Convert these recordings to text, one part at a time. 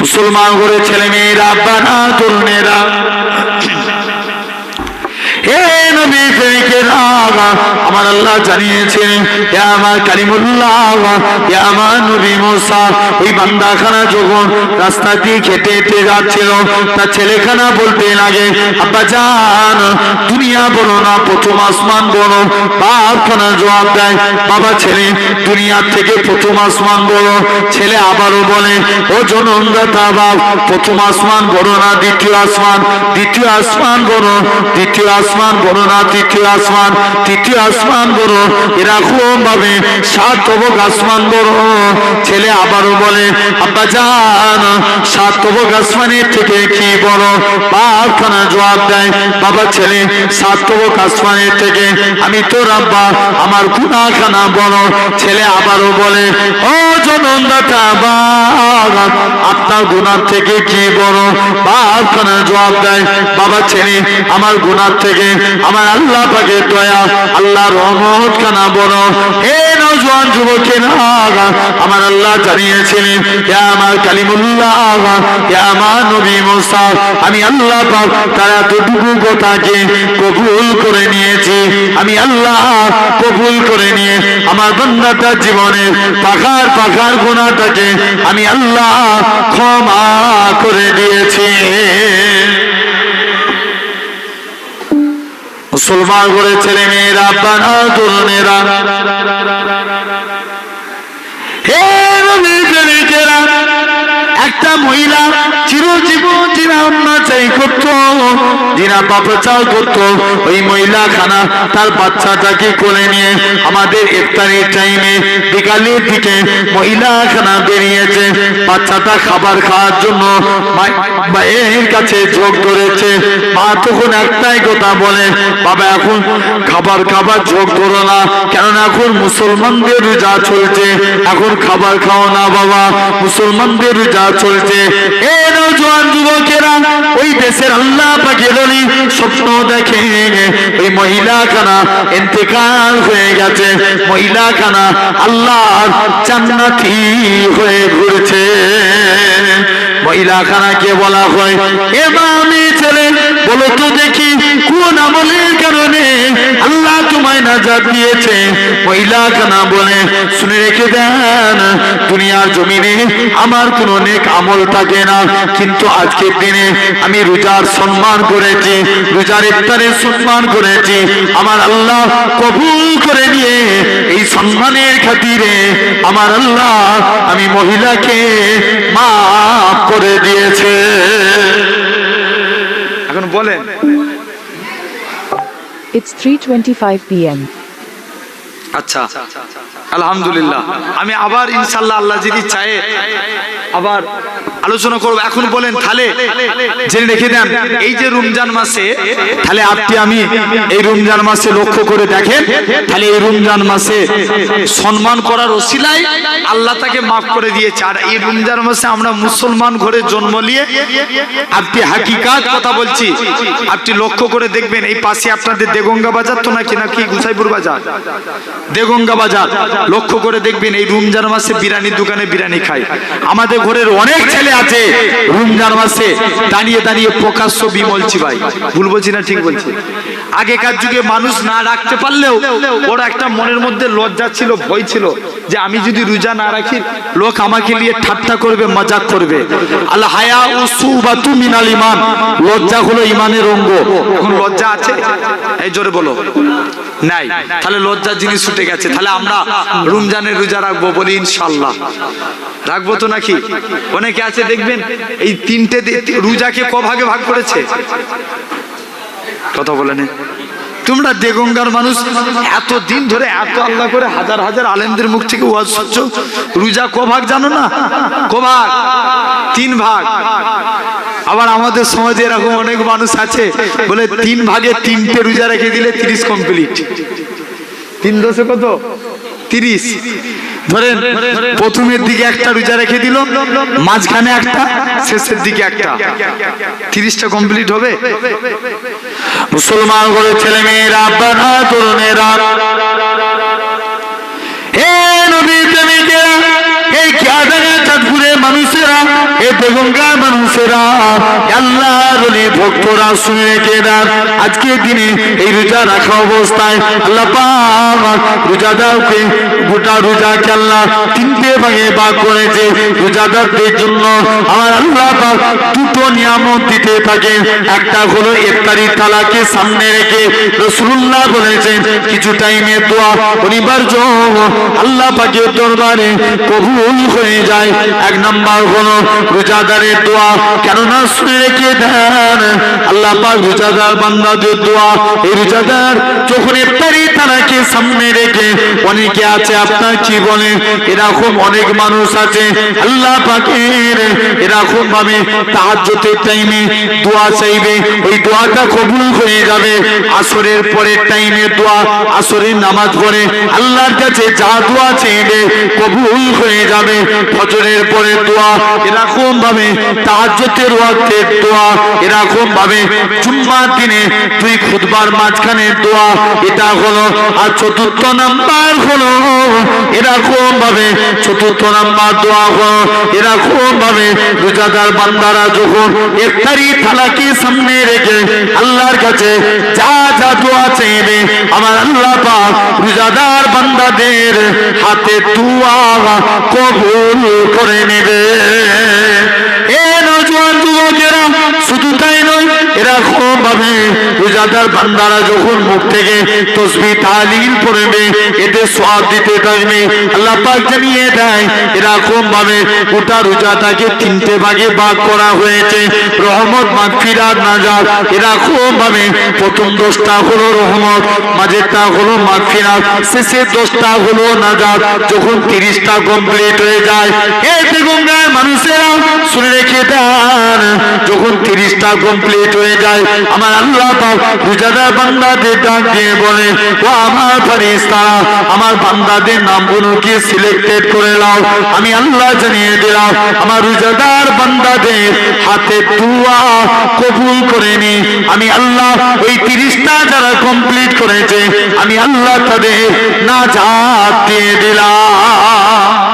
মুসলমান করে ছেলে মেয়েরা বানা তরুণেরা। হে আমার আল্লাহ জানিয়েছেন, হে আমার কালিমুল্লাহ হে আমার নবী মোসা, ওই বান্দাখানা যখন রাস্তা দিয়ে খেটে হেঁটে যাচ্ছিল, তার ছেলেখানা বলতে লাগে, আব্বা জান, দুনিয়া বলো না, প্রথম আসমান বলো। বাপখানা জবাব দেয়, বাবা ছেলে দুনিয়ার থেকে প্রথম আসমান বলো। ছেলে আবারও বলে, ও জনমদাতা বাপ, প্রথম আসমান বড় না, দ্বিতীয় আসমান দ্বিতীয় আসমান বড় দ্বিতীয় আসমান বড় না তৃতীয় আসমান তৃতীয় আসমান বড় এরকম ভাবে সাত তবক আসমান বড়। ছেলে আবারও বলে, আব্বা জান, সাত তবক আসমানের থেকে কি বড়? বাপখানা জবাব দেয়, বাবা ছেলে, সাত তবক আসমানের থেকে আমি তোর আব্বা, আমার গুণাখানা বড়। ছেলে আবারও বলে, ও জনন্দাতা বাবা আপনার গুনার থেকে কি বড়? বাপখানা জবাব দেয়, বাবা ছেলে, আমার গুনার থেকে, আমার আল্লাহ পাকে দয়া, আল্লাহ রহমত খানা বড় হে আমার আল্লাহ জানিয়েছিলেন হে আমার কালিমুল্লাহ, হে আমার নবী মোসা, আমি আল্লাহ পাক তারা কথাকে কবুল করে নিয়েছি। আমি আল্লাহ কবুল করে নিয়ে আমার বন্ধাটার জীবনে পাখার পাখার গুণাটাকে আমি আল্লাহ ক্ষমা করে দিয়েছি। মুসলমান করে ছেলে মেয়েরা বানা তরুণেরা হে একটা মহিলা চিরজীবন যিনা অন্যাচাই করত যিনা পাপচার করত, ওই মহিলা খানা তার বাচ্চাটাকে কোলে নিয়ে আমাদের ইফতারের টাইমে বিকালের দিকে মহিলা খানা বেরিয়েছে। বাচ্চাটা খাবার খাওয়ার জন্য মায়ের কাছে যোগ ধরেছে। মা তখন একটাই কথা বলে, বাবা, এখন খাবার খাবার যোগ করো না, কেননা এখন মুসলমানদের রোজা চলছে। এখন খাবার খাও না বাবা, মুসলমানদের রোজা চলছে। এ নজওয়ান যুবকেরা, ওই দেশের আল্লাহ বলি স্বপ্ন দেখে। ওই মহিলা খানা ইন্তেকাল হয়ে গেছে। মহিলা খানা আল্লাহ জান্নাতি হয়ে ঘুরছে। মহিলা খানাকে বলা হয় এমামি বলো তো দেখি, কোন আমলের কারণে আল্লাহ তোমায় নাজাত দিয়েছে? মহিলা খানা বলে, শুনে রেখে দেন, দুনিয়ার জমিনে আমার কোনো নেক আমল থাকে না। কিন্তু আজকের দিনে আমি রোজার সম্মান করেছি, রোজার ইফতারের সম্মান করেছি। আমার আল্লাহ কবুল করে নিয়ে এই সম্মানের খাতিরে আমার আল্লাহ আমি মহিলাকে মাফ করে দিয়েছে। এখন বলেন It's 3:25 p.m. আচ্ছা আলহামদুলিল্লাহ। আমি আবার ইনশাল্লাহ আল্লাহ যদি চায়, আবার আলোচনা করব। এখন বলেন, তাহলে জেনে রেখে দেন, এই যে রমজান মাসে, তাহলে আপনি, আমি এই রমজান মাসে লক্ষ্য করে দেখেন, তাহলে এই রমজান মাসে সম্মান করার ওসিলায় আল্লাহ তাকে মাফ করে দিয়েছে। আর এই রমজান মাসে আমরা মুসলমান ঘরে জন্ম নিয়ে আপনি হাকিকাত কথা বলছি। আপনি লক্ষ্য করে দেখবেন, এই পাশে আপনাদের দেগঙ্গা বাজার তো নাকি নাকি গুসাইপুর বাজার? দেগঙ্গা বাজার। লক্ষ্য করে দেখবেন এই রমজান মাসে বিরিয়ানির দোকানে বিরিয়ানি খায়। আমাদের ঘরের অনেক ছেলে আছে রমজান মাসে দাঁড়িয়ে দাঁড়িয়ে প্রকাশ্য বিমলছি ভাই ভুল বলছি না, ঠিক বলছি? আগেকার যুগে মানুষ না রাখতে পারলেও ওর একটা মনের মধ্যে লজ্জা ছিল, ভয় ছিল যে আমি যদি রোজা না রাখি, লোক আমাকে নিয়ে ঠাট্টা করবে, মজাক করবে। আল্লাহ হায়া ও সুবাতু মিনাল ইমান, লজ্জা হলো ইমানের অঙ্গ। এখন লজ্জা আছে? এই জোরে বলো। নাই। তাহলে লজ্জার জিনিস ছুটে গেছে। তাহলে আমরা রমজানের রোজা রাখব বলি ইনশাল্লাহ রাখব তো নাকি? অনেকে আছে, দেখবেন এই তিনটে রোজাকে ক ভাগে ভাগ করেছে? কথা বলে নে। তোমরা দেগঙ্গার মানুষ এত দিন ধরে এত আল্লাহ করে হাজার হাজার আলেমদের মুখ থেকে ওয়াজ রোজা ক ভাগ জানো না? ক ভাগ? তিন ভাগ। আবার আমাদের সমাজে এরকম অনেক মানুষ আছে, বলে তিন ভাগে তিনটে রোজা রেখে দিলে তিরিশ কমপ্লিট। তিন দশে কত? তিরিশ। ধরেন, প্রথমের দিকে একটা রোজা রেখে দিল, মাঝখানে একটা, শেষের দিকে একটা। তিরিশটা কমপ্লিট হবে? মুসলমান করে ছেলে মেয়েরা তরুণেরা এ বেগঙ্গার মানুষেরা আল্লাহর ভক্তরা শুনে রেখে দেন দিনে এই রোজা রাখা অবস্থায় আল্লাহ রোজাদারকে গোটা রোজাকে আল্লাহ তিনটে ভাগে ভাগ করেছে রোজাদারদের জন্য। আমার আল্লাহ দুটো নিয়ামত দিতে থাকে। একটা হলো ইফতারি তালাকে সামনে রেখে রসুল্লাহ বলেছেন, কিছু টাইমে দোয়া অনিবার্য আল্লাহ পাকের দরবারে কবুল হয়ে যায়। এক নাম্বার হলো রোজাদারের দোয়া, কেননা শুনে রেখে দেন। আল্লাহ পাক রোজাদার বান্দাদের দোয়া, এই রোজাদার যখন ইফতারি তালাকে সামনে রেখে, অনেকে আছে আপনার বলে এরকম অনেক মানুষ আছে, আল্লাহ পাকের এরকম ভাবে তাহাজ্জুদের টাইমে দোয়া চাইবে, ওই দোয়াটা কবুল হয়ে যাবে। আসরের পরের টাইমে দোয়া, আসরের নামাজ পড়ে, আল্লাহর কাছে যা দোয়া চাইবে কবুল হয়ে যাবে। ফজরের পরে দোয়া, এরকম ভাবে তাহাজ্জুদের ওয়াক্তের দোয়া এরকম ভাবে জুম্মার দিনে তুই খুতবার মাঝখানে দোয়া, এটা হলো, আর চতুর্থ নাম্বার হলো এরকম ভাবে চতুর্থ নাম্বার দোয়া হলো এরকম ভাবে রোজাদার বান্দারা যখন ইফতারি থালাকে সামনে রেখে আল্লাহর কাছে যা যা দোয়া চাইবে, আমার আল্লাহ পাক রোজাদার বান্দাদের হাতে দোয়া কবুল করে নেবে। এ নজওয়ান যুবকেরা শুধু তাই নয় এরকম ভাবে রোজাদার বান্দারা যখন মুখ থেকে তসবি তালিল পড়বে এতে সওয়াব দিতে থাকবে। আল্লাহ পাক জানিয়ে দেয়, এরকম ভাবে গোটা রোজাটাকে তিনটে ভাগে ভাগ করা হয়েছে। রহমত, মাগফিরাত, নাজাত, এরকম ভাবে। প্রথম দশটা হলো রহমত, মাঝেরটা হলো মাগফিরাত, শেষের দশটা হলো নাজাত। যখন তিরিশটা কমপ্লিট হয়ে যায় এই বেগঙ্গার মানুষেরা শুনে রেখে দেন, যখন তিরিশটা কমপ্লিট হয়ে যায় আমার আল্লাহ রোজাদার বান্দাদের ডাক দিয়ে বলে, ও আমার ফারিস্তারা আমার বান্দাদের নামগুলোকে সিলেক্টেড করে নাও? আমি আল্লাহ জানিয়ে দিলাম, আমার রোজাদার বান্দাদের হাতে দুয়া কবুল করে নি। আমি আল্লাহ ওই তিরিশটা যারা কমপ্লিট করেছে, আমি আল্লাহ তাদের না দিয়ে দিলাম।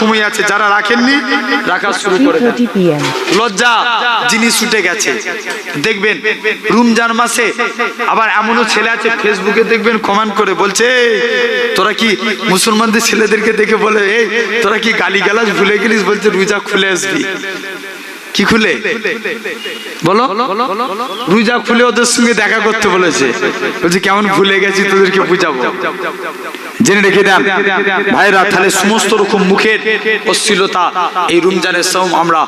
সময় আছে যারা রাখেননি রাখা শুরু করে দেন। 3:30 p.m. লজ্জা জিনিস ছুটে গেছে। দেখবেন রমজান মাসে আবার এমনও ছেলে আছে ফেসবুকে দেখবেন কমেন্ট করে বলছে তোরা কি মুসলমানদের ছেলেদেরকে দেখে বলে এই তোরা কি গালি গালাজ ভুলে গেলিস? বলছে রোজা খুলে আসবি। কি খুলে? বলো। রোজা খুলে ওদের সঙ্গে দেখা করতে বলেছে। বলছে, কেমন ভুলে গেছি, তোদেরকে বুঝাবো। জেনে রেখে দেন, ভাইরা, তাহলে সমস্ত রকম মুখের অশ্লীলতা এই রমজানের সম আমরা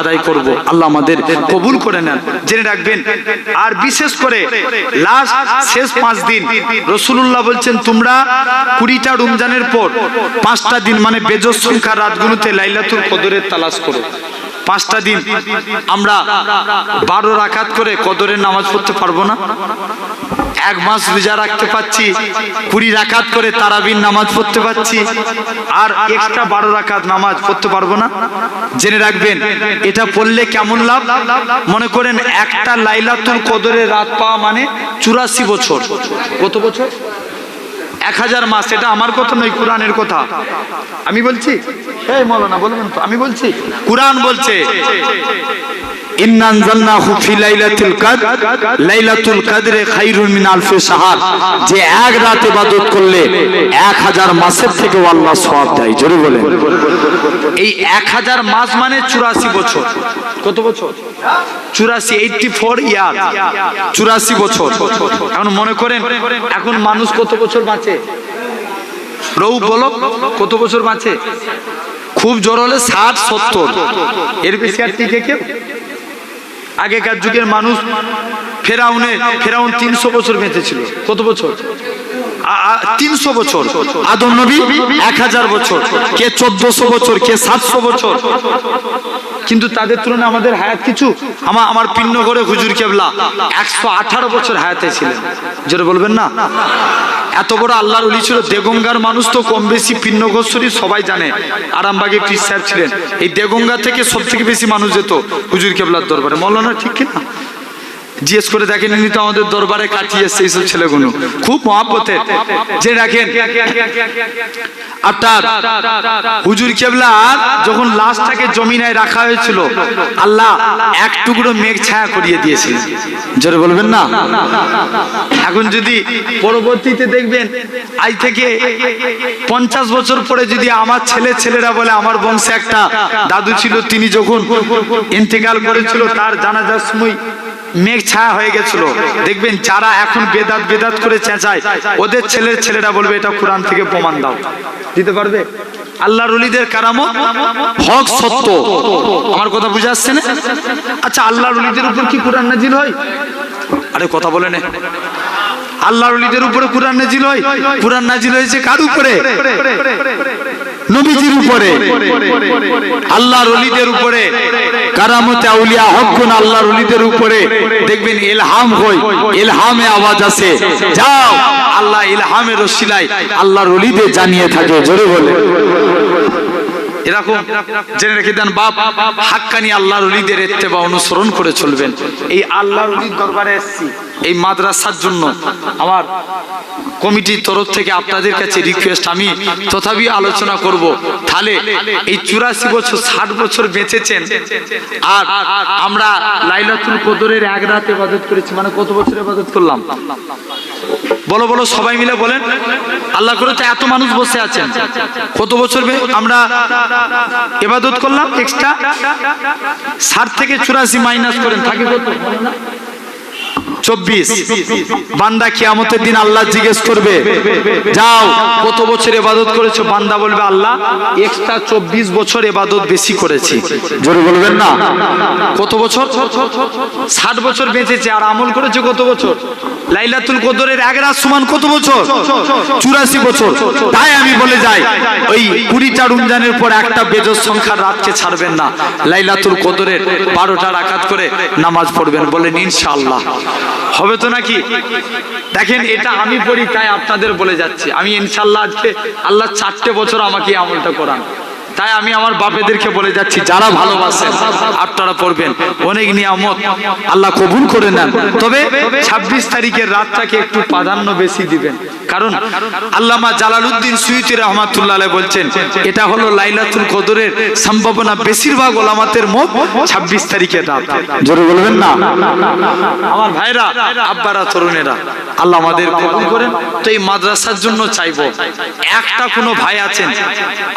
আদায় করব। আল্লাহ আমাদের কবুল করে নেন। জেনে রাখবেন, আর বিশেষ করে লাস্ট শেষ পাঁচ দিন রসুল্লাহ বলছেন, তোমরা কুড়িটা রমজানের পর পাঁচটা দিন মানে বেজর সংখ্যার রাতগুলোতে লাইলাতুল কদরের তালাশ করো। পাঁচটা দিন আমরা বারো রাকাত করে কদরের নামাজ পড়তে পারব না। এক মাস রোজা রাখতে পাচ্ছি কুড়ি রাকাত করে তারাবির নামাজ পড়তে পাচ্ছি আর এক্সট্রা বারো রাকাত নামাজ পড়তে পারব না। জেনে রাখবেন, এটা পড়লে কেমন লাভ? মনে করেন একটা লাইলাতুল কদরের রাত পাওয়া মানে চুরাশি বছর। কত বছর? এক হাজার মাস, এটা আমার কথা নয়, কোরআনের কথা। আমি বলছি, এই মৌলানা, বলবেন তো, আমি বলছি, কোরআন বলছে এক হাজার মাস মানে চুরাশি বছর। কত বছর? চুরাশি চুরাশি বছর। এখন মনে করেন, এখন মানুষ কত বছর বাঁচে? রৌ বলো কত বছর বাঁচে? খুব জোর হলে ষাট, সত্তর। এর বেশি আর টিকে কেউ? আগেকার যুগের মানুষ ফেরাউনে, ফেরাউন তিনশো বছর বেঁচেছিল। কত বছর? তিনশো বছর। আদম নবী এক হাজার বছর, কে চোদ্দশো বছর, কে সাতশো বছর। কিন্তু তাদের তুলনায় আমাদের হায়াত কিছু? আমার আমার পিন্ন করে হুজুর কেবলা একশো আঠারো বছর হায়াতে ছিলেন। যেটা বলবেন না? এত বড় আল্লাহর অলি ছিল, দেগঙ্গার মানুষ তো কম বেশি পিন্নগোশ্বরী সবাই জানে। আরামবাগে পীর সাহেব ছিলেন। এই দেগঙ্গা থেকে সব থেকে বেশি মানুষ যেত হুজুর কেবলার দরবারে। মৌলানা, ঠিক কিনা? জিজ্ঞেস করে দেখেন ইনি তো আমাদের দরবারে কাটিয়ে এসছে এইসব ছেলেগুলো। খুব মহাব্বতের যে রাখেন। আপনার হুজুর কেবলা যখন লাশটাকে জমিনায় রাখা হয়েছিল, আল্লাহ এক টুকরো মেঘ ছায়া করিয়ে দিয়েছিল জোরে বলবেন না? এখন যদি পরবর্তীতে দেখবেন, আজ থেকে পঞ্চাশ বছর পরে যদি আমার ছেলে ছেলেরা বলে, আমার বংশে একটা দাদু ছিল, তিনি যখন ইন্তেকাল করেছিল, তার জানাজার সময় মেঘ ছায়া হয়ে গেছিল। দেখবেন যারা এখন বেদাত বেদাত করে চেঁচায়, ওদের ছেলের ছেলেরা বলবে, এটা কোরআন থেকে প্রমাণ দাও। দিতে পারবে? আল্লাহ রলিদের কারামত হক সত্য। আমার কথা বুঝে আসছে না? আচ্ছা আল্লাহ রলিদের উপর কি কোরআন নাজিল হয়? আরে, কথা বলে নে। আল্লাহ রলিদের উপরে কোরআন নাজিল হয়? কোরআন নাজিল হয়েছে কার উপরে? নবীজির উপরে আল্লাহর অলিদের উপরে কারামতে আউলিয়া হকুন আল্লাহর অলিদের উপরে দেখবেন ইলহাম হই ইলহামে আওয়াজ আছে। যাও আল্লাহ ইলহামের রসিলায় আল্লাহর অলিদের জানিয়ে থাকে জোরে বলে। এরকম জেনে রেখে দেন বাপ হাক্কানি আল্লাহর অলিদের এত্তেবা অনুসরণ করে চলবেন। এই আল্লাহর অলির দরবারে এসেছি। এই মাদ্রাসার জন্য আমার কমিটির তরফ থেকে আপনাদের কাছে রিকোয়েস্ট আমি তথাপি আলোচনা করব। তাহলে এই চুরাশি বছর, ষাট বছর বেঁচেছেন, আর আমরা লাইলাতুল কদরের এক রাত ইবাদত করেছি মানে কত বছর ইবাদত করলাম? বলো বলো, সবাই মিলে বলেন। আল্লাহ করে তো এত মানুষ বসে আছেন। কত বছর আমরা এবাদত করলাম এক্সট্রা ষাট থেকে চুরাশি মাইনাস করেন, থাকে কত? চব্বিশ। বান্দা কিয়ামতের দিন আল্লাহ জিজ্ঞেস করবে, যাও, কত বছর এবাদত করেছ? বান্দা বলবে, আল্লাহ এক্সট্রা চব্বিশ বছর এবাদত বেশি করেছি। জোরে বলবেন না? কত বছর? ষাট বছর বেঁচেছে। আর আমল করেছে কত বছর? লাইলাতুল কদরের এক রাত সমান কত বছর? চুরাশি বছর। তাই আমি বলে যাই, ওই কুড়িটা রমজানের পর একটা বেজর সংখ্যার রাতকে ছাড়বেন না। লাইলাতুল কদরের বারোটা রাকাত করে নামাজ পড়বেন বলেন ইনশাআল্লাহ। হবে তো নাকি? দেখেন, এটা আমি পড়ি, তাই আপনাদের বলে যাচ্ছি। আমি ইনশাআল্লাহ আজকে আল্লাহ চারটে বছর আমাকে আমলটা করান। তাই আমি আমার বাপেদেরকে বলে যাচ্ছি, যারা ভালোবাসেন, আপনারা পড়বেন। অনেক নিয়ামত আল্লাহ কবুল করে নেন। তবে ছাব্বিশ তারিখের রাতটাকে একটু প্রাধান্য বেশি দিবেন। কারণ আল্লামা জালালউদ্দিন সুইতি রহমাতুল্লাহ বলছেন, এটা হলো লাইলাতুল কদরের সম্ভাবনা বেশিরভাগ ওলামাতের মত ছাব্বিশ তারিখের রাত। জোরে বলবেন না? আমার ভাইরা, আব্বারা, তরুণেরা, আল্লাহ আমাদের কবুল করেন। তো এই মাদ্রাসার জন্য চাইব, একটা কোনো ভাই আছেন,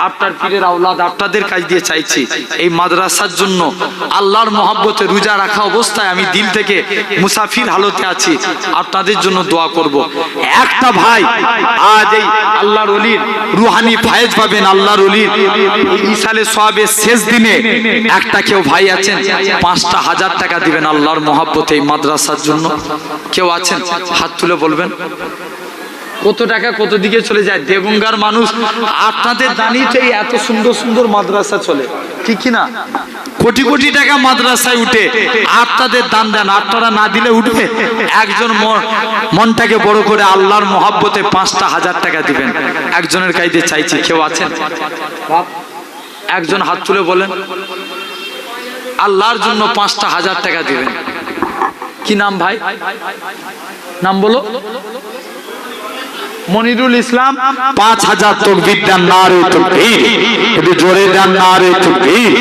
আপনার পীরের আওলাদ আপনাদের কাছ দিয়ে চাইছি। এই মাদ্রাসার জন্য আল্লাহর মহাব্বতে রোজা রাখা অবস্থায় আমি দিল থেকে মুসাফির হালতে আছি। আপনাদের জন্য দোয়া করব। একটা ভাই আজ এই আল্লাহর অলির রুহানি ফায়েজ পাবেন আল্লাহর অলির ইসালে সোয়াবের শেষ দিনে একটা কেউ ভাই আছেন, পাঁচটা হাজার টাকা দিবেন আল্লাহর মহাব্বতে এই মাদ্রাসার জন্য। কেউ আছেন? হাত তুলে বলবেন। কত টাকা কত দিকে চলে যায়? দেবঙ্গার মানুষ আপনাদের দানি তো এই এত সুন্দর সুন্দর মাদ্রাসা চলে। ঠিক কি না? কোটি কোটি টাকা মাদ্রাসায় উঠে আপনাদের দান দেন। আপনারা না দিলে উঠবে? একজন মন- মনটাকে বড় করে আল্লাহর মহাব্বতে পাঁচটা হাজার টাকা দিবেন। একজনের কাছে চাইছি, কেউ আছেন? একজন হাত তুলে বলেন, আল্লাহর জন্য পাঁচটা হাজার টাকা দিবেন। কি নাম ভাই? নাম বলো। মনিরুল ইসলাম, পাঁচ হাজার তকবির দেন না রে তকবির একটু জোরে দেন না রে তকবির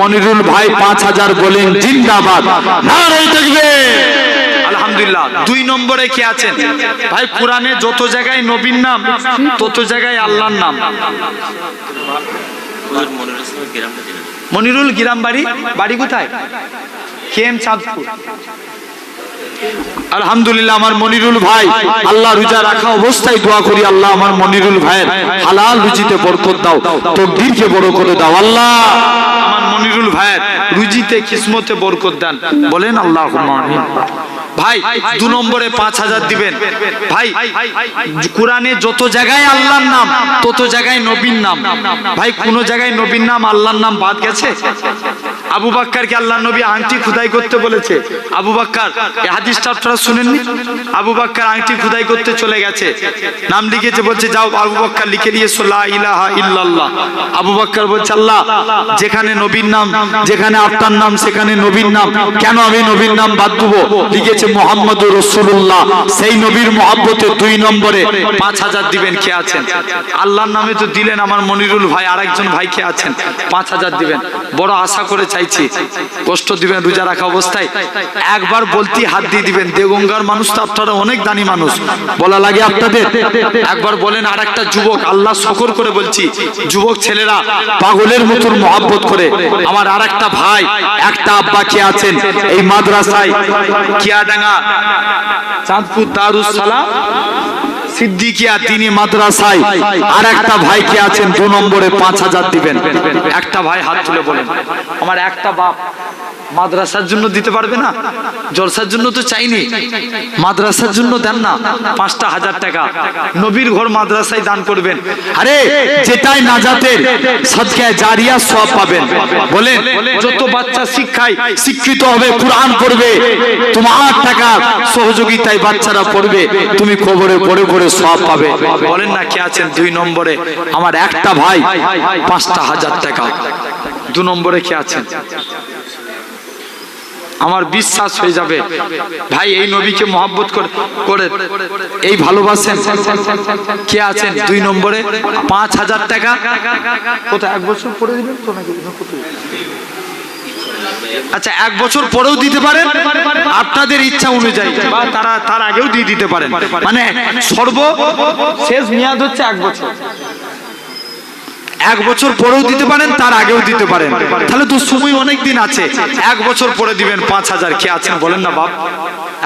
মনিরুল ভাই, পাঁচ হাজার বলেন জিন্দাবাদ। না রে তকবির আলহামদুলিল্লাহ, দুই নম্বরে কে আছেন? ভাই যত জায়গায় নাম, তত জায়গায় নাম। মনিরুল গিরাম বাড়ি? বাড়ি? কোথায়? কেম চাঁদপুর। আলহামদুলিল্লাহ আমার মনিরুল ভাই আল্লাহ রোজা রাখা অবস্থায় দোয়া করি আল্লাহ আমার মনিরুল ভাইয়ের হালাল রুজিতে বরকত দাও তকদিরকে বড় করে দাও আল্লাহ। আমার মনিরুল ভাইয়ের রুজিতে কিসমতে বরকত দেন। বলেন আল্লাহ ভাই দু নম্বরে পাঁচ হাজার দিবেন। ভাই কোরআনে যত জায়গায় আল্লাহর নাম তত জায়গায় নবীর নাম। ভাই কোন জায়গায় নবীর নাম আল্লাহর নাম বাদ গেছে? আবু বাক্কারকে আল্লাহ নবী আংটি খুদাই করতে বলেছে। আবু বাক্কার এই হাদিসটা আপনারা শুনেননি? আবু বাক্কার আংটি খুদাই করতে চলে গেছে। নাম লিখেছে, বলছে, যাও, আবু বাক্কার লিখে দিয়ে লা ইলাহা ইল্লাল্লাহ। আবু বাক্কার বলছে, আল্লাহ, যেখানে নবীর নাম, যেখানে আপনার নাম, সেখানে নবীর নাম, কেন আমি নবীর নাম বাদ দেবো? লিখেছে, মোহাম্মদুর রসুল্লাহ সেই নবীর মহাব্বতে দুই নম্বরে পাঁচ হাজার দিবেন কে আছেন। আল্লাহর নামে তো দিলেন আমার মনিরুল ভাই, আরেকজন ভাই কে আছেন। পাঁচ হাজার দিবেন। বড় আশা করে চাইছি। কষ্ট দিবেন, রোজা রাখা অবস্থায়। একবার বলতে হাত দিয়ে দিবেন, দেগঙ্গার মানুষ তো আপনারা অনেক দানি মানুষ। বলা লাগে আপনাদের, একবার বলেন আর একটা যুবক, আল্লাহ শকর করে বলছি, যুবক ছেলেরা, পাগলের মতন মহাব্বত করে, আমার আর একটা ভাই, একটা আব্বা কে আছেন, এই মাদ্রাসায়, কিয়াডাঙ্গা, চাঁদপুর দারুস সালাম। সিদ্দিকিয়া তিনি মাদ্রাসায় আর একটা ভাই কে আছেন? দু নম্বরে পাঁচ হাজার দিবেন। একটা ভাই হাত তুলে বলেন। আমার একটা বাপ মাদ্রাসার জন্য দিতে পারবে না? জলসার জন্য তো চাইনি। মাদ্রাসার জন্য দেন না। পাঁচটা হাজার টাকা। নবীর ঘর মাদ্রাসায় দান করবেন। আরে, যেটাই নাজাতের সদকায় জারিয়া সব পাবেন। বলেন, যত বাচ্চা শিক্ষায় শিক্ষিত হবে, কোরআন পড়বে, তোমার টাকা সহযোগিতায় বাচ্চারা পড়বে, তুমি কবরে পড়ে পড়ে সব পাবে। বলেন না কে আছেন দুই নম্বরে? আমার একটা ভাই, পাঁচটা হাজার টাকা। দু নম্বরে কে আছেন? আমার বিশ্বাস হয়ে যাবে। ভাই, এই নবীকে মহব্বত করে এই ভালোবাসেন। কে আছেন? দুই নম্বরে। পাঁচ হাজার টাকা। কোথায়? এক বছর পরে দিবেন তো নাকি? আচ্ছা এক বছর পরেও দিতে পারেন। আপনাদের ইচ্ছা অনুযায়ী। বা তারা, তার আগেও দিয়ে দিতে পারেন। মানে সর্ব শেষ মেয়াদ হচ্ছে এক বছর। এক বছর পরেও দিতে পারেন, তার আগেও দিতে পারেন। তাহলে তো সময় অনেক দিন আছে। এক বছর পরে দিবেন পাঁচ হাজার। কে আছেন? বলেন না বাপ।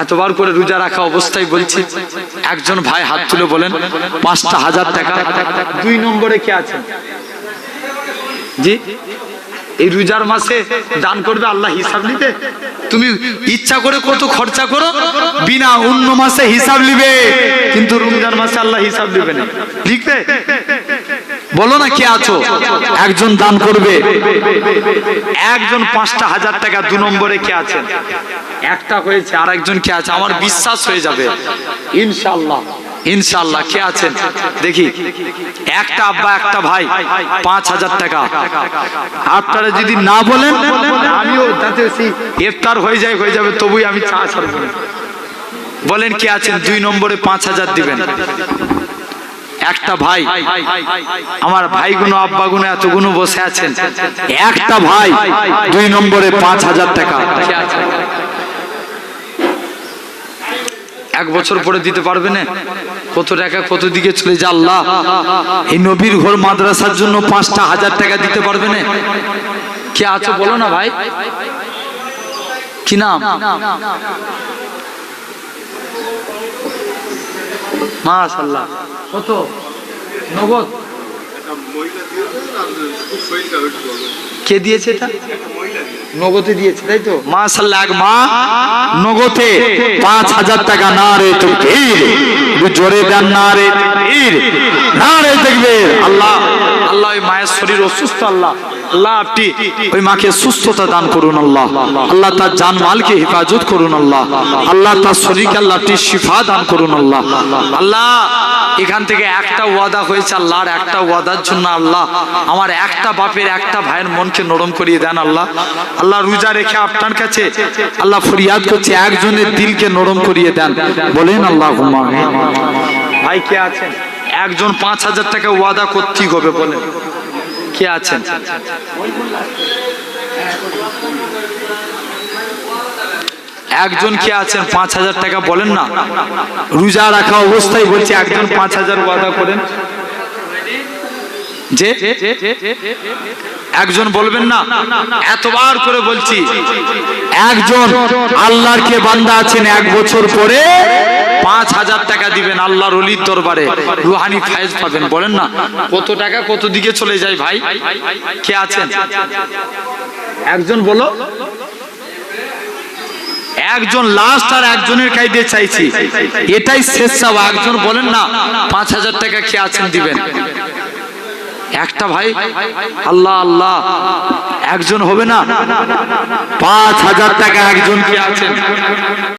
এতবার করে রোজা রাখা অবস্থায় বলছি, একজন ভাই হাত তুলে বলেন, পাঁচটা হাজার টাকা। দুই নম্বরে কে আছেন? জি? এই রোজার মাসে দান করবে আল্লাহ হিসাব নিতে? তুমি ইচ্ছা করে কত খরচা করো? বিনা অন্য মাসে হিসাব নিবে। কিন্তু রমজান মাসে আল্লাহ হিসাব দিবে না। লিখবে? বলো না কে আছো? একজন দান করবে। একজন পাঁচটা হাজার টাকা দু নম্বরে কে আছেন? একটা হয়েছে আর একজন কে আছে? আমার বিশ্বাস হয়ে যাবে। ইনশাল্লাহ ইনশাল্লাহ কে আছেন? দেখি। একটা আব্বা একটা ভাই পাঁচ হাজার টাকা। আপনারা যদি না বলেন আমিও সেই ইফতার হয়ে যায় হয়ে যাবে তবুই আমি চা বলেন কে আছেন? দুই নম্বরে পাঁচ হাজার দিবেন। একটা ভাই, আমার ভাইগুলো আব্বাগুলো এতগুলো বসে আছেন। একটা ভাই, দুই নম্বরে পাঁচ হাজার টাকা। এক বছর পরে দিতে পারবে না? কত টাকা, কত দিকে চলে যা আল্লাহ? এই নবীর ঘর মাদ্রাসার জন্য পাঁচটা হাজার টাকা দিতে পারবে না? কে আছো বলো না ভাই? কি নাম? মাশাল্লাহ কত? নগদ? কে দিয়েছে এটা? নগদে দিয়েছে তাই তো? মাশাল্লাহ এক মা নগদে পাঁচ হাজার টাকা না রে তো জোরে দেন না রে না রে দেখবে। আল্লাহ আল্লাহ মায়ের শরীর অসুস্থ আল্লাহ। আল্লাহ আপনি ওই মাকে সুস্থতা দান করুন আল্লাহ। আল্লাহ তার জানমালকে হেফাজত করুন আল্লাহ। আল্লাহ তার শরীরকে আল্লাহ আপনি শিফা দান করুন আল্লাহ। আল্লাহ, এখান থেকে একটা ওয়াদা হয়েছে আল্লাহর, একটা ওয়াদার জন্য আল্লাহ, আমার একটা বাপের একটা ভাইয়ের মনকে নরম করিয়ে দেন আল্লাহ। আল্লাহ রোজা রেখে আপনার কাছে, আল্লাহ ফরিয়াদ করছে, একজনের দিলকে নরম করিয়ে দেন। বলেন আল্লাহ ভাই কে আছেন? একজন পাঁচ হাজার টাকা ওয়াদা করতেই হবে বলেন। কে আছেন? একজন কে আছেন? পাঁচ হাজার টাকা বলেন না। রোজা রাখা অবস্থায় বলছে, একজন পাঁচ হাজার ওয়াদা করেন। যে একজন বলবেন না, এতবার করে বলছি, একজন আল্লাহর কে বান্দা আছেন এক বছর পরে পাঁচ হাজার টাকা দিবেন আল্লাহর অলির দরবারে। রুহানি ফায়েজ পাবেন, বলেন না, কত টাকা কত দিকে চলে যায় ভাই? কে আছেন? একজন বলো। একজন লাস্ট আর একজনের কাইদে চাইছি। এটাই শেষ চাওয়া, একজন বলেন না, পাঁচ হাজার টাকা কে আছেন দিবেন? একটা ভাই আল্লাহ আল্লাহ একজন হবে না? পাঁচ হাজার টাকা একজন কি